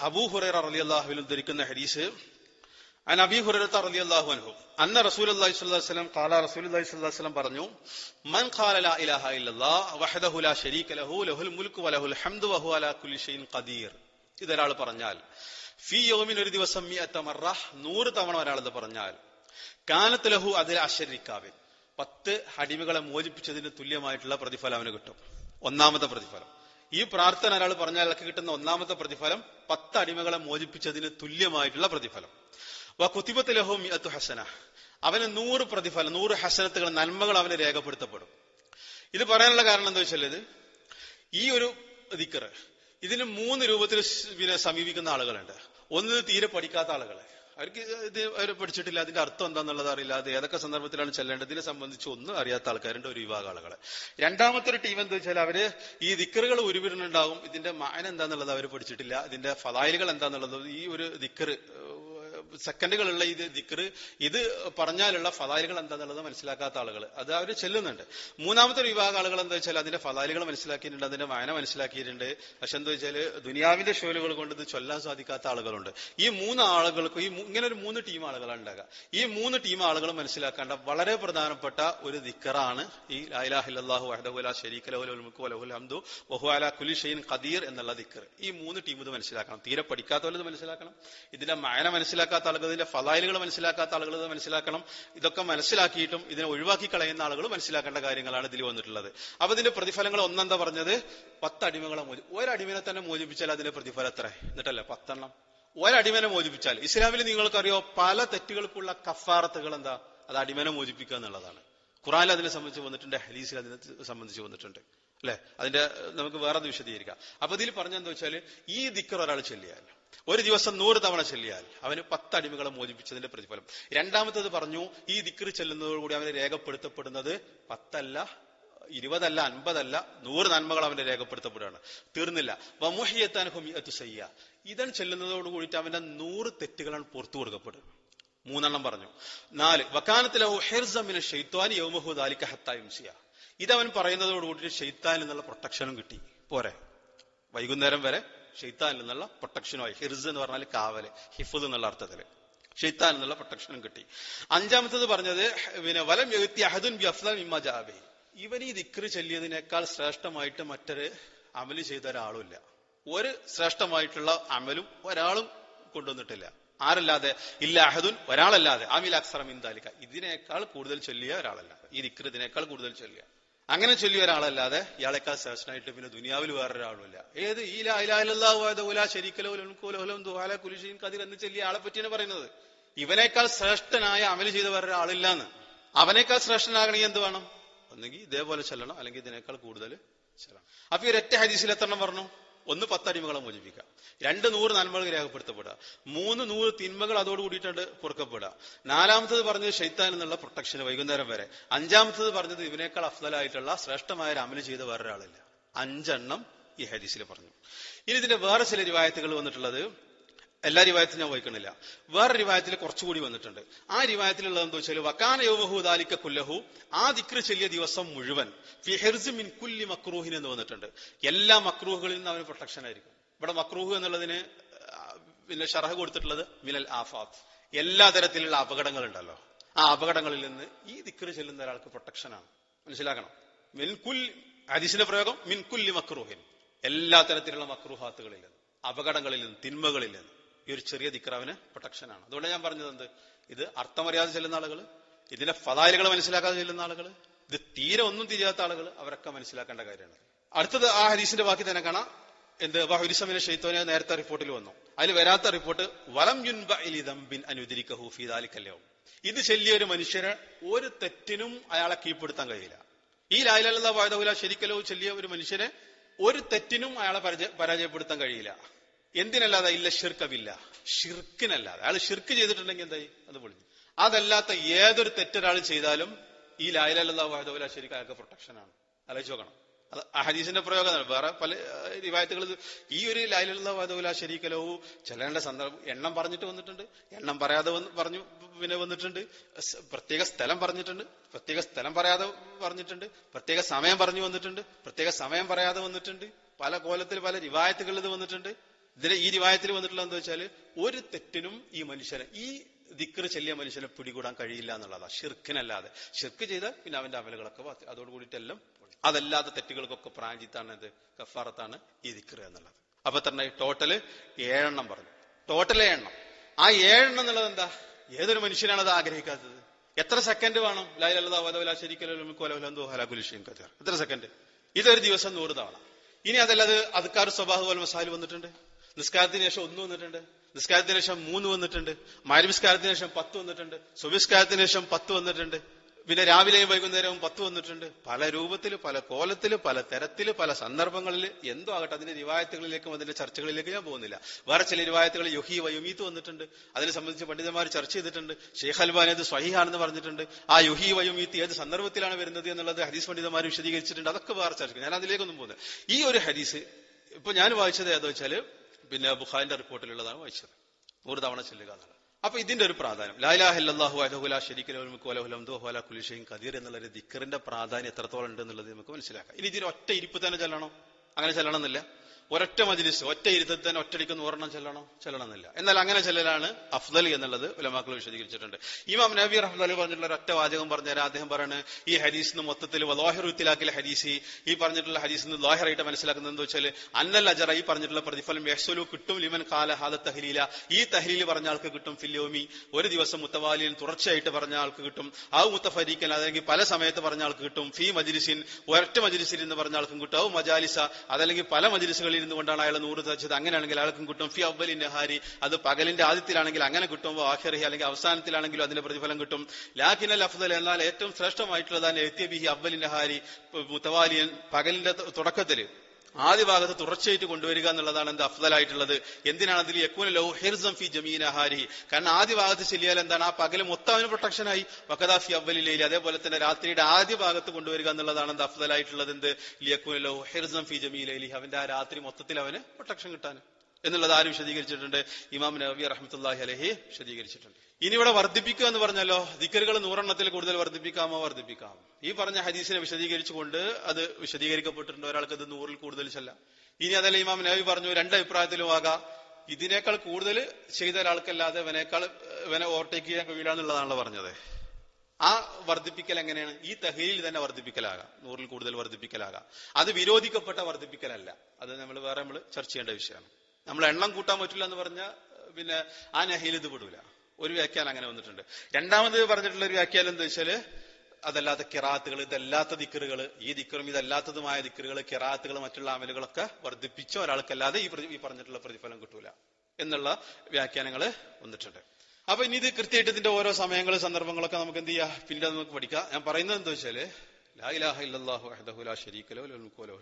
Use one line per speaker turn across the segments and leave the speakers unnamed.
അബൂ ഹുറൈറ ഉദ്ധരിക്കുന്ന ഹദീസ് അൻ ഹുറൈറ അൻഹു അന്ന പറഞ്ഞു മൻ ഖാല ലാ ഇലാഹ ഇല്ലല്ലാഹ് വഹദഹു ലാ ലഹു ലഹുൽ വലഹുൽ ഹംദു അലാ കുല്ലി ഖദീർ. ഇതൊരാൾ പറഞ്ഞാൽ ഒരു ദിവസം മറ നൂറ് തവണ പറഞ്ഞാൽ കാനത്ത് ലഹു അതിൽ അശരിക്കാവിൻ. പത്ത് അടിമകളെ മോചിപ്പിച്ചതിന് തുല്യമായിട്ടുള്ള പ്രതിഫലം അവന് കിട്ടും. ഒന്നാമത്തെ പ്രതിഫലം. ഈ പ്രാർത്ഥന ഒരാൾ പറഞ്ഞാൽ അയാൾക്ക് കിട്ടുന്ന ഒന്നാമത്തെ പ്രതിഫലം പത്ത് അടിമകളെ മോചിപ്പിച്ചതിന് തുല്യമായിട്ടുള്ള പ്രതിഫലം. വ കുത്തിബത്ത് ലഹു മിയത്തു ഹസന. അവന് നൂറ് പ്രതിഫലം നൂറ് ഹസനത്തുകൾ നന്മകൾ അവന് രേഖപ്പെടുത്തപ്പെടും. ഇത് പറയാനുള്ള കാരണം എന്താ വെച്ചാൽ ഇത് ഈ ഒരു ദിക്കറ് ഇതിന് മൂന്ന് രൂപത്തിൽ പിന്നെ സമീപിക്കുന്ന ആളുകളുണ്ട്. ഒന്ന് തീരെ പഠിക്കാത്ത ആളുകളെ. അവർക്ക് ഇത് അവർ പഠിച്ചിട്ടില്ല. അതിന്റെ അർത്ഥം എന്താണെന്നുള്ളത് അറിയില്ല. അത് ഏതൊക്കെ സന്ദർഭത്തിലാണ് ചെല്ലേണ്ടത്? ഇതിനെ സംബന്ധിച്ച് ഒന്നും അറിയാത്ത ആൾക്കാരുണ്ട് ഒരു വിഭാഗ ആളുകളെ. രണ്ടാമത്തെ ഒരു ടീം എന്താ വെച്ചാൽ അവർ ഈ ദിക്കറുകൾ ഉരുവിടുന്നുണ്ടാവും. ഇതിന്റെ മാന എന്താന്നുള്ളത് അവർ പഠിച്ചിട്ടില്ല. ഇതിന്റെ ഫലായിലുകൾ എന്താന്നുള്ളത് ഈ ഒരു ദിക്കറ് സെക്കൻഡുകളുള്ള ഇത് ദിക്കർ ഇത് പറഞ്ഞാലുള്ള ഫലാലുകൾ എന്താണെന്നുള്ളത് മനസ്സിലാക്കാത്ത ആളുകൾ. അത് അവർ ചെല്ലുന്നുണ്ട്. മൂന്നാമത്തെ ഒരു വിഭാഗം ആളുകൾ എന്താ വെച്ചാൽ അതിന്റെ ഫലാലുകൾ മനസ്സിലാക്കിയിട്ടുണ്ട് അതിന്റെ വായന മനസ്സിലാക്കിയിട്ടുണ്ട്. പക്ഷെ എന്താ വെച്ചാൽ ദുനിയാവിന്റെ ഷോലുകൾ കൊണ്ട് ഇത് ചൊല്ലാൻ സാധിക്കാത്ത ആളുകളുണ്ട്. ഈ മൂന്ന് ആളുകൾക്ക് ഈ ഇങ്ങനെ ഒരു മൂന്ന് ടീം ആളുകളാണ് ഉണ്ടാകുക ഈ മൂന്ന് ടീം ആളുകൾ മനസ്സിലാക്കേണ്ട വളരെ പ്രധാനപ്പെട്ട ഒരു ദിക്കറാണ് ഈ ലാഹിലാഹു അഹദുല ഷെരീഖ് ലഹുൽ മുൽക്കു വലഹുൽ ഹംദു വഹു അല കുലി ഷെയ്ൻ ഖദീർ എന്നുള്ള ദിക്കർ ഈ മൂന്ന് ടീം ഇത് മനസ്സിലാക്കണം. തീരെ പഠിക്കാത്തവരത് മനസ്സിലാക്കണം. ഇതിന്റെ മായന മനസ്സിലാക്കാത്ത ആളുകൾ ഇതിന്റെ ഫലായിലുകൾ മനസ്സിലാക്കാത്ത ആളുകൾ ഇത് മനസ്സിലാക്കണം. ഇതൊക്കെ മനസ്സിലാക്കിയിട്ടും ഇതിനെ ഒഴിവാക്കി കളയുന്ന ആളുകൾ മനസ്സിലാക്കേണ്ട കാര്യങ്ങളാണ് ഇതിൽ വന്നിട്ടുള്ളത്. അപ്പൊ ഇതിന്റെ പ്രതിഫലങ്ങൾ ഒന്നെന്താ പറഞ്ഞത്? പത്ത് അടിമകളെ മോചി ഒരടിമനെ തന്നെ മോചിപ്പിച്ചാൽ അതിന്റെ പ്രതിഫലം എത്ര? എന്നിട്ടല്ലേ പത്തെണ്ണം. ഒരടിമനെ മോചിപ്പിച്ചാൽ. ഇസ്ലാമിൽ നിങ്ങൾക്കറിയോ പല തെറ്റുകൾക്കുള്ള കഫാറത്തുകൾ എന്താ? അത് അടിമനെ മോചിപ്പിക്കുക എന്നുള്ളതാണ്. ഖുറാനിൽ അതിനെ സംബന്ധിച്ച് വന്നിട്ടുണ്ട് ഹലീസിൽ അതിനെ സംബന്ധിച്ച് വന്നിട്ടുണ്ട്. അല്ലെ? അതിന്റെ നമുക്ക് വേറെ വിശദീകരിക്കാം. അപ്പൊ ഇതിൽ പറഞ്ഞെന്താ വെച്ചാൽ ഈ ദിക്കർ ഒരാൾ ചൊല്ലിയാൽ ഒരു ദിവസം നൂറ് തവണ ചൊല്ലിയാൽ അവന് പത്ത് അടിമകളെ മോചിപ്പിച്ചതിന്റെ പ്രതിഫലം. രണ്ടാമത്തത് പറഞ്ഞു ഈ ദിക്കർ ചെല്ലുന്നതോടുകൂടി അവന് രേഖപ്പെടുത്തപ്പെടുന്നത് പത്തല്ല ഇരുപതല്ല അൻപതല്ല നൂറ് നന്മകൾ അവന്റെ രേഖപ്പെടുത്തപ്പെടുകയാണ്. തീർന്നില്ല. വമുഹിയത്താൻ ഹുമിയത്തു സയ്യ. ഇതൻ ചെല്ലുന്നതോട് കൂടിയിട്ട് അവന്റെ നൂറ് തെറ്റുകളാണ് പുറത്തു കൊടുക്കപ്പെടുക. മൂന്നെണ്ണം പറഞ്ഞു. നാല് വക്കാനത്തിലെ ഇതവൻ പറയുന്നതോട് കൂടിയിട്ട് ഷെയ്ത്താൻ നിന്നുള്ള പ്രൊട്ടക്ഷനും കിട്ടി. പോരെ. വൈകുന്നേരം വരെ ഷെയ്ത്താനിൽ നിന്നുള്ള പ്രൊട്ടക്ഷനുമായി ഹിർസ് എന്ന് പറഞ്ഞാൽ കാവൽ ഹിഫുദ് എന്നുള്ള അർത്ഥത്തിൽ. ഷെയ്ത്താൻ എന്നുള്ള പ്രൊട്ടക്ഷനും കിട്ടി. അഞ്ചാമത്തത് പറഞ്ഞത് പിന്നെ വലം എഴുത്തി അഹദുൻ ബി അഫ്ലാം ഇമ്മ ജാബി ഇവൻ ഈ ദിക്റ് ചൊല്ലിയതിനേക്കാൾ ശ്രേഷ്ഠമായിട്ട് മറ്റൊരു അമൽ ചെയ്ത ഒരാളുമില്ല. ഒരു ശ്രേഷ്ഠമായിട്ടുള്ള അമലും ഒരാളും കൊണ്ടുവന്നിട്ടില്ല. ആരല്ലാതെ? ഇല്ല അഹദുൻ ഒരാളല്ലാതെ. ആമിൽ അക്സറം ഇന്താലിക്ക ഇതിനേക്കാൾ കൂടുതൽ ചൊല്ലിയ ഒരാളല്ലാതെ ഈ ദിക്ർ ഇതിനേക്കാൾ കൂടുതൽ ചൊല്ലിയ. അങ്ങനെ ചൊല്ലിയ ഒരാളല്ലാതെ ഇയാളെക്കാൾ ശ്രേഷ്ഠനായിട്ട് പിന്നെ ദുനിയാവിൽ വേറൊരാളുമില്ല. ഏത് ഈ ലാ ഇലാഹ ഇല്ലല്ലാഹു വഹദഹു ലാ ശരീക ലഹു ലൽ മുൽക്കു വലഹുൽ ഹംദു വഅലാ ഷൈഇൻ ഖദീർ എന്ന് ചൊല്ലിയ ആളെ പറ്റിയാണ് പറയുന്നത്. ഇവനേക്കാൾ ശ്രേഷ്ഠനായ അമൽ ചെയ്ത വേറൊരാളില്ലാന്ന്. അവനേക്കാൾ ശ്രേഷ്ഠനാകണമെങ്കിൽ എന്ത് വേണം? ഒന്നെങ്കിൽ ഇതേപോലെ ചെല്ലണം. അല്ലെങ്കിൽ ഇതിനേക്കാൾ കൂടുതൽ ചെല്ലണം. അപ്പൊ ഈ ഒരൊറ്റ ഹദീസിൽ എത്രണ്ണം പറഞ്ഞു? ഒന്ന് പത്തടിമകളെ മോചിപ്പിക്കുക. രണ്ട് നൂറ് നന്മകൾ രേഖപ്പെടുത്തപ്പെടുക. മൂന്ന് നൂറ് തിന്മകൾ അതോട് കൂടിയിട്ടുണ്ട് പൊറുക്കപ്പെടുക. നാലാമത്തത് പറഞ്ഞത് ഷെയ്ത്താൻ എന്നുള്ള പ്രൊട്ടക്ഷൻ വൈകുന്നേരം വരെ. അഞ്ചാമത്തത് പറഞ്ഞത് ഇവനേക്കാൾ അഫ്സലായിട്ടുള്ള ശ്രേഷ്ഠമായ ഒരു അമൽ ചെയ്ത വേറൊരാളില്ല. അഞ്ചെണ്ണം ഈ ഹദീസിൽ പറഞ്ഞു. ഇനി ഇതിന്റെ വേറെ ചില രൂപായത്തുകൾ വന്നിട്ടുള്ളത് എല്ലാ റിവായത്തും ഞാൻ വായിക്കണില്ല വേറെ റിവായത്തിൽ കുറച്ചുകൂടി വന്നിട്ടുണ്ട്. ആ റിവായത്തിലുള്ളത് എന്താ വെച്ചാൽ വക്കാന യോവഹു ദാലിക്ക കുല്ലഹു ആ ദിക്ര ചെല്ലിയ ദിവസം മുഴുവൻ മിൻ കുല്ലി മക്രൂഹിൻ എന്ന് വന്നിട്ടുണ്ട്. എല്ലാ മക്രൂഹുകളിൽ നിന്ന് അവന് പ്രൊട്ടക്ഷൻ ആയിരിക്കും. ഇവിടെ മക്രൂഹ് എന്നുള്ളതിന് പിന്നെ ഷറഹ് കൊടുത്തിട്ടുള്ളത് മിനൽ ആഫാത്ത്. എല്ലാ തരത്തിലുള്ള അപകടങ്ങൾ ഉണ്ടല്ലോ ആ അപകടങ്ങളിൽ നിന്ന് ഈ ദിക്ര ചെല്ലുന്ന ഒരാൾക്ക് പ്രൊട്ടക്ഷനാണ് മനസ്സിലാക്കണം? മിൻകുൽ ഹദീസിന്റെ പ്രയോഗം മിൻകുല്ലി മക്രൂഹിൻ. എല്ലാ തരത്തിലുള്ള മക്രൂഹാത്തുകളിൽ നിന്ന് അപകടങ്ങളിൽ നിന്ന് തിന്മകളിൽ നിന്ന് ഈ ഒരു ചെറിയ ദിക്റാവിന് പ്രൊട്ടക്ഷനാണ്. അതുകൊണ്ട് ഞാൻ പറഞ്ഞത് എന്ത്? ഇത് അർത്ഥമറിയാതെ ചെല്ലുന്ന ആളുകൾ ഇതിന്റെ ഫതായിലുകൾ മനസ്സിലാക്കാതെ ചെല്ലുന്ന ആളുകൾ ഇത് തീരെ ഒന്നും തിരിയാത്ത ആളുകൾ അവരൊക്കെ മനസ്സിലാക്കേണ്ട കാര്യമാണ്. അടുത്തത് ആ ഹദീസിന്റെ ബാക്കി തന്നെ കാണാം. എന്ത്? വഹുരിസമിനെ ഷെയ്ത്തോനെ നേരത്തെ റിപ്പോർട്ടിൽ വന്നു. അതിൽ വരാത്ത റിപ്പോർട്ട് വലം യുൻബ ബിൻ അനുദിരിക്കഹു ഫീ ദാലിക്കല്ലവും ഇത് ചെല്ലിയ ഒരു മനുഷ്യന് ഒരു തെറ്റിനും അയാളെ കീഴ്പ്പെടുത്താൻ കഴിയില്ല. ഈ ലായ്ലാ വായതവുല ശരിക്കലോ ചെല്ലിയ ഒരു മനുഷ്യനെ ഒരു തെറ്റിനും അയാളെ പരാജയപ്പെടുത്താൻ കഴിയില്ല. എന്തിനല്ലാതെ ഇല്ല ഷിർക്കവില്ല ഷിർക്കിനല്ലാതെ അയാൾ ഷിർക്ക് ചെയ്തിട്ടുണ്ടെങ്കിൽ എന്തായി? അത് പൊളിഞ്ഞു. അതല്ലാത്ത ഏതൊരു തെറ്റൊരാൾ ചെയ്താലും ഈ ലായിലുള്ള വായതവുല ശരിക്കും അയാൾക്ക് പ്രൊട്ടക്ഷനാണ് ആലോചിച്ച് നോക്കണം. അത് അഹദീസിന്റെ ഹദീസിന്റെ പ്രയോഗമാണ്. വേറെ പല റിവായത്തുകൾ ഈ ഒരു ലൈലുള്ള വധവുല ശരീക്കലോ ചെല്ലേണ്ട സന്ദർഭം എണ്ണം പറഞ്ഞിട്ട് വന്നിട്ടുണ്ട്. എണ്ണം പറയാതെ വന്ന് പറഞ്ഞു പിന്നെ വന്നിട്ടുണ്ട്. പ്രത്യേക സ്ഥലം പറഞ്ഞിട്ടുണ്ട്. പ്രത്യേക സ്ഥലം പറയാതെ പറഞ്ഞിട്ടുണ്ട്. പ്രത്യേക സമയം പറഞ്ഞു വന്നിട്ടുണ്ട്. പ്രത്യേക സമയം പറയാതെ വന്നിട്ടുണ്ട്. പല കോലത്തിൽ പല റിവായത്തുകളിൽ വന്നിട്ടുണ്ട്. ഇതിന് ഈ റിവായത്തിൽ വന്നിട്ടുള്ള എന്താ വെച്ചാൽ ഒരു തെറ്റിനും ഈ മനുഷ്യനെ ഈ ദിക്കർ ചെല്ലിയ മനുഷ്യനെ പിടികൂടാൻ കഴിയില്ല എന്നുള്ളതാ. ഷിർക്കിനല്ലാതെ ഷിർക്ക് ചെയ്താൽ പിന്നെ അവന്റെ അമലുകളൊക്കെ അതോടുകൂടിയിട്ടെല്ലാം അതോട് കൂടിയിട്ടെല്ലാം അതല്ലാത്ത തെറ്റുകൾക്കൊക്കെ പ്രാഞ്ചിത്താണ് ഇത് കഫാറത്താണ് ഈ ദിക്കർ എന്നുള്ളത്. അപ്പൊ തന്നെ ടോട്ടൽ ഏഴെണ്ണം പറഞ്ഞു. ടോട്ടൽ എണ്ണം ആ ഏഴെണ്ണം എന്നുള്ളത് എന്താ? ഏതൊരു മനുഷ്യനാണ് അത് ആഗ്രഹിക്കാത്തത്? എത്ര സെക്കൻഡ് വേണം? ലായിലല്ലാ ശരിക്കും എത്ര സെക്കൻഡ് ഇതൊരു ദിവസം നൂറ് തവണ. ഇനി അതല്ലാതെ അതുക്കാർ സ്വഭാവ മസാൽ വന്നിട്ടുണ്ട്? നിസ്കാരത്തിന് ശേഷം ഒന്ന് വന്നിട്ടുണ്ട്. നിസ്കാരത്തിന് ശേഷം മൂന്ന് വന്നിട്ടുണ്ട്. മാരിവിസ്കാരത്തിന് ശേഷം പത്ത് വന്നിട്ടുണ്ട്. സുബിസ്കാരത്തിന് ശേഷം പത്ത് വന്നിട്ടുണ്ട്. പിന്നെ രാവിലെയും വൈകുന്നേരവും പത്ത് വന്നിട്ടുണ്ട്. പല രൂപത്തിൽ പല കോലത്തിൽ പല തരത്തിൽ പല സന്ദർഭങ്ങളിൽ എന്തോ ആകട്ടെ അതിന്റെ രിവായത്തുകളിലേക്കും അതിന്റെ ചർച്ചകളിലേക്കും ഞാൻ പോകുന്നില്ല. വേറെ ചില രിവായത്തുകൾ യുഹി വയുമീത്ത് വന്നിട്ടുണ്ട്. അതിനെ സംബന്ധിച്ച് പണ്ഡിതന്മാർ ചർച്ച ചെയ്തിട്ടുണ്ട്. ഷെയ്ഖ് അൽബാൻ അത് സ്വഹിഹാണെന്ന് പറഞ്ഞിട്ടുണ്ട്. ആ യുഹി വയുമീത്ത് ഏത് സന്ദർഭത്തിലാണ് വരുന്നത് എന്നുള്ളത് ഹദീസ് പണ്ഡിതന്മാർ വിശദീകരിച്ചിട്ടുണ്ട്. അതൊക്കെ വേറെ ചർച്ച ഞാൻ അതിലേക്കൊന്നും പോകുന്നത് ഈ ഒരു ഹദീസ് ഇപ്പൊ ഞാൻ വായിച്ചത് ഏതാ വെച്ചാൽ പിന്നെ ബുഖാരിന്റെ റിപ്പോർട്ടിലുള്ളതാണ് വായിച്ചത്. നൂറ് തവണ ചെല്ലുക എന്നുള്ളത് അപ്പൊ ഇതിന്റെ ഒരു പ്രാധാന്യം ലാലാഹു അലഹുല ശരിക്കലോല കുലിഷയും കദീർ എന്നുള്ള ഒരു ദിക്കറിന്റെ പ്രാധാന്യം എത്രത്തോളം ഉണ്ട് എന്നുള്ളത് നമുക്ക് മനസ്സിലാക്കാം. ഇനി ഇതിന് ഒറ്റ ഇരിപ്പ് തന്നെ ചെല്ലണോ? അങ്ങനെ ചെല്ലണമെന്നില്ല. ഒരൊറ്റ മജിലിസ് ഒറ്റ ഇരുത്തത്തിൽ തന്നെ ഒറ്റടിക്ക് നൂറെണ്ണം ചെല്ലണോ ചെല്ലണം ചെല്ലണമെന്നില്ല. എന്നാൽ അങ്ങനെ ചെല്ലലാണ് അഫ്ദൽ എന്നുള്ളത് ഉലമാക്കൾ വിശദീകരിച്ചിട്ടുണ്ട്. ഇമാം നബി റഹ്മദ് പറഞ്ഞിട്ടുള്ള ഒറ്റ വാചകം പറഞ്ഞാൽ അദ്ദേഹം പറയാണ് ഈ ഹദീസിന് മൊത്തത്തിൽ ലോഹറുത്തിലാക്കിയ ഹദീസി ഈ പറഞ്ഞിട്ടുള്ള ഹദീസിന് ലോഹറായിട്ട് മനസ്സിലാക്കുന്നത് എന്താ വെച്ചാൽ അന്നൽ അജറ ഈ പറഞ്ഞിട്ടുള്ള പ്രതിഫലം യഹ്സലു കിട്ടും ലിമൻ കാല ഹാദ തഹലീല. ഈ തഹലീൽ പറഞ്ഞ ആൾക്ക് കിട്ടും ഫില്യോമി ഒരു ദിവസം മുത്തവാലിയിൽ തുടർച്ചയായിട്ട് പറഞ്ഞ ആൾക്ക് കിട്ടും. ആ മുത്തഫരീക്കൻ അല്ലെങ്കിൽ പല സമയത്ത് പറഞ്ഞ ആൾക്ക് കിട്ടും. ഫി മജിലിസിൻ ഒരൊറ്റ മജിലിസിൽ എന്ന് പറഞ്ഞ ആൾക്കും കിട്ടും. ഔ മജാലിസ അതല്ലെങ്കിൽ പല മജിലിസുകളിൽ ഇരുന്നു കൊണ്ടാണ് അയാൾ നൂറ് തച്ചത് അങ്ങനെയാണെങ്കിൽ അയാൾക്കും കിട്ടും. ഫി അബ്ബലി നഹാരി. അത് പകലിന്റെ ആദ്യത്തിലാണെങ്കിൽ അങ്ങനെ കിട്ടുമ്പോൾ ആഖിറഹി അല്ലെങ്കിൽ അവസാനത്തിലാണെങ്കിലും അതിന്റെ പ്രതിഫലം കിട്ടും. ലാഖിനൽ അഫ്ദൽ എന്നാൽ ഏറ്റവും ശ്രേഷ്ഠമായിട്ടുള്ളതാണ് എത്തിയ ബിഹി അബ്ബലി നെഹാരി മുത്തവാലിയൻ പകലിന്റെ തുടക്കത്തിൽ ആദ്യ ഭാഗത്ത് തുടർച്ചയായിട്ട് കൊണ്ടുവരിക എന്നുള്ളതാണ് എന്ത് അഫ്ദലായിട്ടുള്ളത്? എന്തിനാണ് അതിൽ യക്കൂന ലോ ഹിർസം ഫി ജമീൻ അഹാരി കാരണം ആദ്യ ഭാഗത്ത് ചെല്ലിയാൽ എന്താണ്? ആ പകൽ മൊത്തം അവന് പ്രൊട്ടക്ഷനായി വക്കദാഫി അവലിലയിൽ അതേപോലെ തന്നെ രാത്രിയുടെ ആദ്യ ഭാഗത്ത് കൊണ്ടുവരിക എന്നുള്ളതാണ് എന്ത് അഫ്ദലായിട്ടുള്ളത് എന്ത്? ലിയക്കൂന ലോ ഹിർസം ഫി ജമീലി അവന്റെ ആ രാത്രി മൊത്തത്തിൽ അവന് പ്രൊട്ടക്ഷൻ കിട്ടാൻ. എന്നുള്ളത് ആരും വിശദീകരിച്ചിട്ടുണ്ട്? ഇമാം നബി റഹ്മത്തുല്ലാഹി അലഹി വിശദീകരിച്ചിട്ടുണ്ട്. ഇനി ഇവിടെ വർദ്ധിപ്പിക്കുക എന്ന് പറഞ്ഞല്ലോ ദിക്കറുകൾ നൂറെണ്ണത്തിൽ കൂടുതൽ വർദ്ധിപ്പിക്കാമോ? വർദ്ധിപ്പിക്കാം. ഈ പറഞ്ഞ ഹദീസിനെ വിശദീകരിച്ചുകൊണ്ട് അത് വിശദീകരിക്കപ്പെട്ടിട്ടുണ്ട്. ഒരാൾക്ക് ഇത് നൂറിൽ കൂടുതൽ ചെല്ല. ഇനി അതല്ല ഇമാം നബി പറഞ്ഞു രണ്ട് അഭിപ്രായത്തിലും ആകാം. ഇതിനേക്കാൾ കൂടുതൽ ചെയ്ത ഒരാൾക്കല്ലാതെ ഇവനേക്കാൾ ഇവനെ ഓവർടേക്ക് ചെയ്യാൻ കഴിയില്ല പറഞ്ഞത്. ആ വർദ്ധിപ്പിക്കൽ എങ്ങനെയാണ്? ഈ തഹീലിൽ തന്നെ വർദ്ധിപ്പിക്കലാകാം. നൂറിൽ കൂടുതൽ വർദ്ധിപ്പിക്കലാകാം. അത് വിരോധിക്കപ്പെട്ട വർദ്ധിപ്പിക്കലല്ല. അത് നമ്മൾ വേറെ നമ്മൾ ചർച്ച ചെയ്യേണ്ട വിഷയമാണ്. നമ്മൾ എണ്ണം കൂട്ടാൻ പറ്റില്ല എന്ന് പറഞ്ഞ പിന്നെ ആ നഹയിൽ ഇത് പെടൂല. ഒരു വ്യാഖ്യാനം അങ്ങനെ വന്നിട്ടുണ്ട്. രണ്ടാമത് പറഞ്ഞിട്ടുള്ള ഒരു വ്യാഖ്യാനം എന്താ വെച്ചാൽ അതല്ലാത്ത കിറാത്തുകൾ ഇതല്ലാത്ത ദിക്കറുകൾ ഈ ദിക്കറും ഇതല്ലാത്തതുമായ ദിക്കറുകൾ കിറാത്തുകൾ മറ്റുള്ള അമലുകളൊക്കെ വർദ്ധിപ്പിച്ച ഒരാൾക്കല്ലാതെ ഈ ഈ പറഞ്ഞിട്ടുള്ള പ്രതിഫലം കിട്ടൂല എന്നുള്ള വ്യാഖ്യാനങ്ങൾ വന്നിട്ടുണ്ട്. അപ്പൊ ഇനി ഇത് കൃത്യമായിട്ട് ഇതിന്റെ ഓരോ സമയങ്ങൾ സന്ദർഭങ്ങളൊക്കെ നമുക്ക് എന്ത് ചെയ്യാം? പിന്നീട് നമുക്ക് പഠിക്കാം. ഞാൻ പറയുന്നത് എന്താ വെച്ചാൽ ലാ ഇലാഹ ഇല്ലാഹു അഹദഹുല ലാ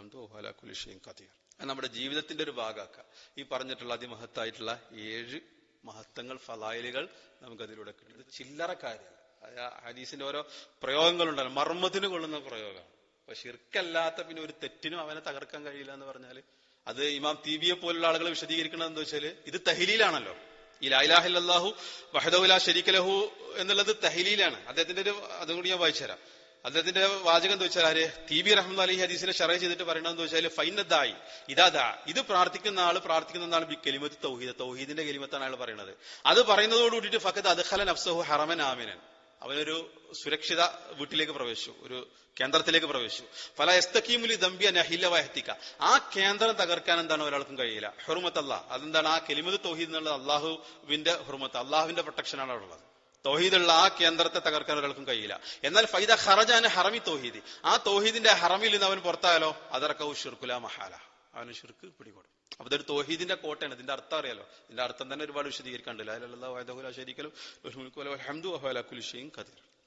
ഹംദു വഹുവ അലാ കുല്ലി ഷൈഇൻ ഖദീർ. അത് നമ്മുടെ ജീവിതത്തിന്റെ ഒരു ഭാഗമാക്കുക ഈ പറഞ്ഞിട്ടുള്ള അതിമഹത്തായിട്ടുള്ള ഏഴ് മഹത്വങ്ങൾ ഫലായലുകൾ നമുക്ക് അതിലൂടെ കിട്ടും. ഇത് ചില്ലറ കാര്യമല്ല ഹദീസിന്റെ ഓരോ പ്രയോഗങ്ങളുണ്ടല്ലോ. മർമ്മത്തിന് കൊള്ളുന്ന പ്രയോഗമാണ്. അപ്പൊ ഷിർക്കല്ലാത്ത പിന്നെ ഒരു തെറ്റിനും അവനെ തകർക്കാൻ കഴിയില്ല എന്ന് പറഞ്ഞാൽ അത് ഇമാം തീബിയെ പോലുള്ള ആളുകൾ വിശദീകരിക്കുന്നത് എന്താ വെച്ചാൽ ഇത് തഹലീലാണല്ലോ. ഈ ലായിലാഹില്ലാഹു വഹദുല ഷരീഖലഹു എന്നുള്ളത് തഹലീലാണ്. അദ്ദേഹത്തിന്റെ ഒരു അതുകൂടി ഞാൻ വായിച്ചുതരാം. അദ്ദേഹത്തിന്റെ വാചകം എന്ന് വെച്ചാൽ ആര്? ടി ബി റഹ്മദ് അലി ഹദീസിനെ ഷറ ചെയ്തിട്ട് പറയണമെന്ന് വെച്ചാൽ ഫൈനദായി ഇതാദാ ഇത് പ്രാർത്ഥിക്കുന്ന ആൾ പ്രാർത്ഥിക്കുന്ന ആൾ ബി കെലിമത്ത് തൗഹീദ്. തൗഹീദിന്റെ കെലിമത്താണ് അയാൾ പറയുന്നത് അത് പറയുന്നതോട് കൂടിയിട്ട് ഫക്കത്ത് അദ്ഖല നഫ്സഹു ഹറമൻ ആമിനൻ. അവനൊരു സുരക്ഷിത വീട്ടിലേക്ക് പ്രവേശിച്ചു ഒരു കേന്ദ്രത്തിലേക്ക് പ്രവേശിച്ചു. ഫല എസ്തക്കീമുലി ദമ്പിയ നഹില്ല വഹത്തിക്ക ആ കേന്ദ്രം തകർക്കാൻ എന്താണ് ഒരാൾക്കും കഴിയില്ല? ഹുർമത്ത് അല്ല അതെന്താണ്? ആ കെലിമത് തൗഹീദ് എന്നുള്ളത് അള്ളാഹുവിന്റെ ഹുർമത്ത് അള്ളാഹുവിന്റെ പ്രൊട്ടക്ഷനാണ് അവിടെ ഉള്ളത്. തൗഹീദുള്ള ആ കേന്ദ്രത്തെ തകർക്കാൻ ഒരാൾക്കും കഴിയില്ല. എന്നാൽ ഫൈദ ഹറജാൻ ഹറമി തോഹീദ്. ആ തോഹീദിന്റെ ഹറമിൽ നിന്ന് അവൻ പുറത്തായാലോ? അതറക്കൗ ഷിർക്കുല മഹാല. അവന് ഷിർക്ക് പിടികൂടും. അപ്പൊ ഇതൊരു തോഹീദിന്റെ കോട്ടയാണ്. ഇതിന്റെ അർത്ഥം അറിയാലോ? ഇതിന്റെ അർത്ഥം തന്നെ ഒരുപാട് വിശദീകരിക്കാണ്ട്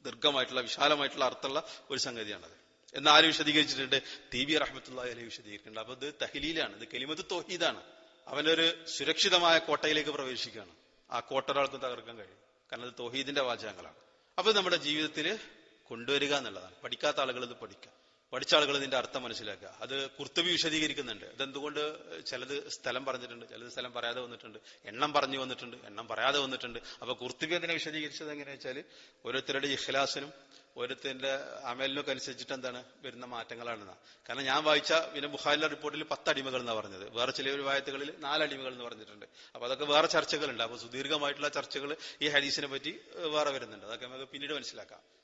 ദീർഘമായിട്ടുള്ള വിശാലമായിട്ടുള്ള അർത്ഥമുള്ള ഒരു സംഗതിയാണത്. എന്ന് ആര് വിശദീകരിച്ചിട്ടുണ്ട്? ടി ബി റഹ്മത്തുള്ള അലി വിശദീകരിക്കുന്നുണ്ട്. അപ്പൊ ഇത് തഹലീലാണ്. ഇത് കെലിമത്ത് തോഹീദാണ്. അവനൊരു സുരക്ഷിതമായ കോട്ടയിലേക്ക് പ്രവേശിക്കുകയാണ്. ആ കോട്ട ഒരാൾക്ക് തകർക്കാൻ കഴിയും കാരണം അത് തോഹീദിന്റെ വാചകങ്ങളാണ്. അപ്പൊ നമ്മുടെ ജീവിതത്തിൽ കൊണ്ടുവരിക എന്നുള്ളതാണ്. പഠിക്കാത്ത ആളുകൾ ഇത് പഠിക്കുക. പഠിച്ച ആളുകൾ ഇതിന്റെ അർത്ഥം മനസ്സിലാക്കുക. അത് കുർത്തബി വിശദീകരിക്കുന്നുണ്ട്. അതെന്തുകൊണ്ട് ചിലത് സ്ഥലം പറഞ്ഞിട്ടുണ്ട് ചിലത് സ്ഥലം പറയാതെ വന്നിട്ടുണ്ട് എണ്ണം പറഞ്ഞു വന്നിട്ടുണ്ട് എണ്ണം പറയാതെ വന്നിട്ടുണ്ട്. അപ്പൊ കുർത്തബി അതിനെ വിശദീകരിച്ചത് എങ്ങനെയാ വെച്ചാൽ ഓരോരുത്തരുടെ ഇഖ്ലാസിനും ഓരോരുത്തരുടെ അമലിനൊക്കെ അനുസരിച്ചിട്ട് എന്താണ് വരുന്ന മാറ്റങ്ങളാണ് കാരണം ഞാൻ വായിച്ച പിന്നെ ബുഹാരിലെ റിപ്പോർട്ടിൽ പത്ത് അടിമകൾ എന്നാണ് പറഞ്ഞത്. വേറെ ചില വായത്തുകളിൽ നാല് അടിമകൾ എന്ന് പറഞ്ഞിട്ടുണ്ട്. അപ്പൊ അതൊക്കെ വേറെ ചർച്ചകളുണ്ട്. അപ്പൊ സുദീർഘമായിട്ടുള്ള ചർച്ചകൾ ഈ ഹദീസിനെ പറ്റി വേറെ വരുന്നുണ്ട്. അതൊക്കെ നമുക്ക് പിന്നീട് മനസ്സിലാക്കാം.